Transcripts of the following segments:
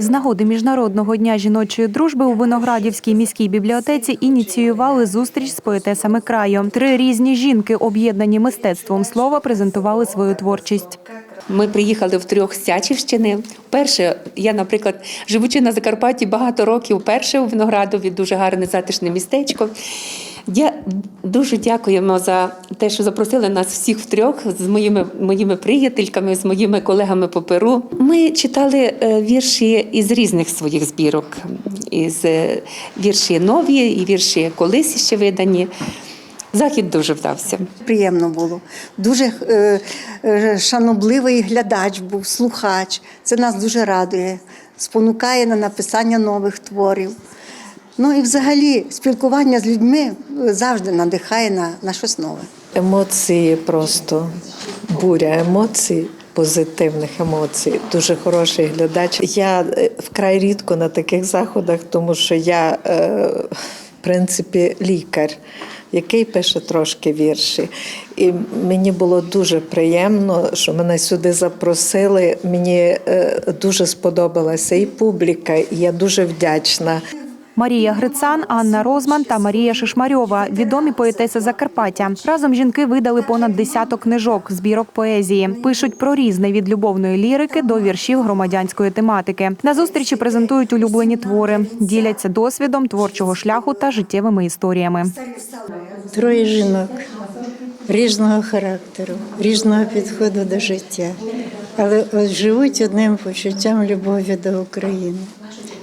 З нагоди міжнародного дня жіночої дружби у Виноградівській міській бібліотеці ініціювали зустріч з поетесами краю. Три різні жінки, об'єднані мистецтвом слова, презентували свою творчість. Ми приїхали в трьох з Сячівщини. Перше, я, наприклад, живучи на Закарпатті багато років, перше у Виноградові, дуже гарне затишне містечко. Я дуже дякуємо за те, що запросили нас всіх втрьох з моїми, моїми приятельками, з моїми колегами по перу. Ми читали е, вірші із різних своїх збірок, із е, вірші нові і вірші колись ще видані. Захід дуже вдався. Приємно було. Дуже е, е, шанобливий глядач був, слухач. Це нас дуже радує, спонукає на написання нових творів. Ну і взагалі спілкування з людьми е, завжди надихає на, на щось нове. Емоції просто буря емоцій. Позитивних емоцій, дуже хороший глядач. Я е, вкрай рідко на таких заходах, тому що я, е, в принципі, лікар, який пише трошки вірші. І мені було дуже приємно, що мене сюди запросили. Мені дуже сподобалася і публіка, і я дуже вдячна. Марія Грицан, Анна Розман та Марія Шишмарьова – відомі поетеси Закарпаття. Разом жінки видали понад десяток книжок, збірок поезії. Пишуть про різне від любовної лірики до віршів громадянської тематики. На зустрічі презентують улюблені твори, діляться досвідом творчого шляху та життєвими історіями. Троє жінок різного характеру, різного підходу до життя, але живуть одним почуттям любові до України.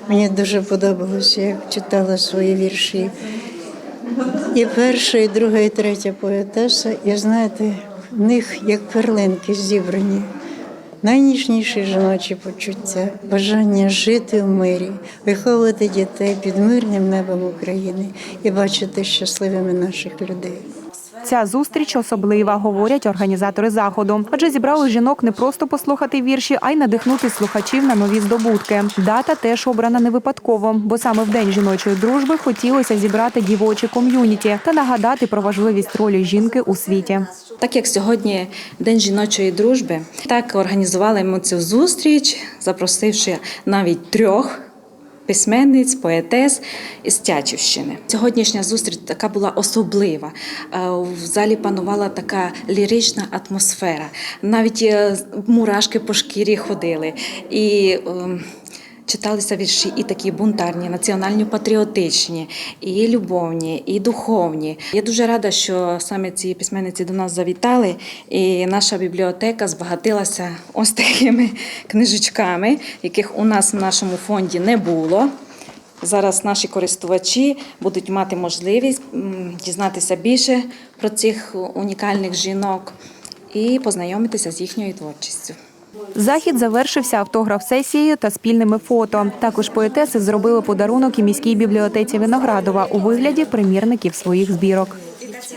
Мені дуже подобалося, як читала свої вірші. І перша, і друга, і третя поетеса, і знаєте, в них як перлинки зібрані. Найніжніші жіночі почуття, бажання жити в мирі, виховувати дітей під мирним небом України і бачити щасливими наших людей. Ця зустріч особлива, говорять організатори заходу. Адже зібрали жінок не просто послухати вірші, а й надихнути слухачів на нові здобутки. Дата теж обрана не випадково, бо саме в день жіночої дружби хотілося зібрати дівочі ком'юніті та нагадати про важливість ролі жінки у світі. Так як сьогодні День жіночої дружби, так організували ми цю зустріч, запросивши навіть трьох письменниць, поетес із Тячівщини. Сьогоднішня зустріч така була особлива. Е, В залі панувала така лірична атмосфера. Навіть е, мурашки по шкірі ходили. І ем, Читалися вірші і такі бунтарні, національно-патріотичні, і любовні, і духовні. Я дуже рада, що саме ці письменниці до нас завітали, і наша бібліотека збагатилася ось такими книжечками, яких у нас в нашому фонді не було. Зараз наші користувачі будуть мати можливість дізнатися більше про цих унікальних жінок і познайомитися з їхньою творчістю. Захід завершився автограф-сесією та спільними фото. Також поетеси зробили подарунок і міській бібліотеці Виноградова у вигляді примірників своїх збірок.